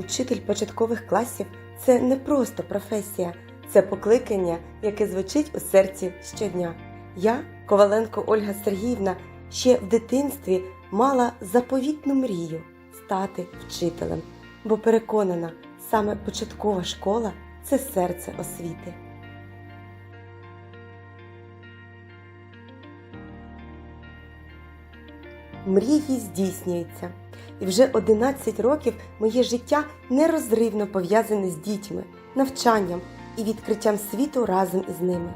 Учитель початкових класів це не просто професія, це покликання, яке звучить у серці щодня. Я, Коваленко Ольга Сергіївна, ще в дитинстві мала заповітну мрію стати вчителем, бо переконана, саме початкова школа це серце освіти. Мрії здійснюються. І вже 11 років моє життя нерозривно пов'язане з дітьми, навчанням і відкриттям світу разом із ними.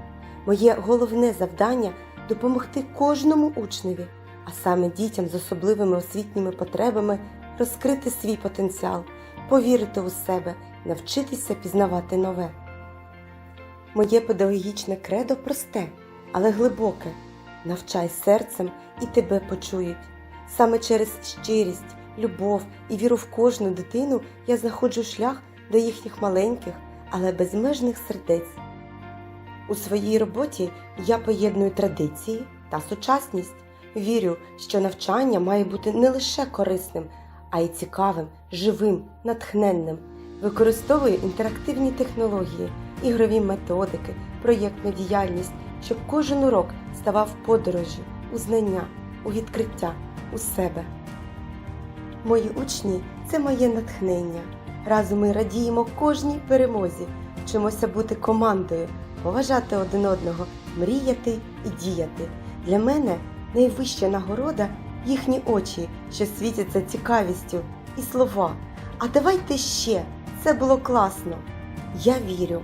Моє головне завдання допомогти кожному учневі, а саме дітям з особливими освітніми потребами розкрити свій потенціал, повірити у себе, навчитися пізнавати нове. Моє педагогічне кредо просте, але глибоке. Навчай серцем і тебе почують. Саме через щирість, любов і віру в кожну дитину я знаходжу шлях до їхніх маленьких, але безмежних сердець. У своїй роботі я поєдную традиції та сучасність. Вірю, що навчання має бути не лише корисним, а й цікавим, живим, натхненним. Використовую інтерактивні технології, ігрові методики, проєктну діяльність, щоб кожен урок ставав подорожі, у знання, у відкриття, у себе. Мої учні це моє натхнення. Разом ми радіємо кожній перемозі, вчимося бути командою, поважати один одного, мріяти і діяти. Для мене найвища нагорода їхні очі, що світяться цікавістю, і слова. А давайте ще, це було класно. Я вірю,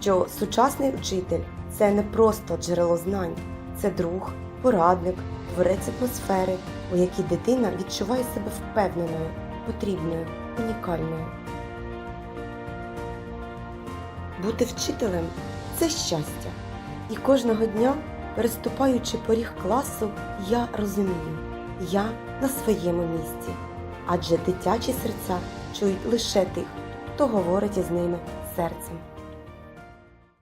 що сучасний учитель це не просто джерело знань, це друг, порадник, творець атмосфери, у якій дитина відчуває себе впевненою, потрібною, унікальною. Бути вчителем це щастя. І кожного дня, переступаючи поріг класу, я розумію, я на своєму місці. Адже дитячі серця чують лише тих, хто говорить із ними серцем.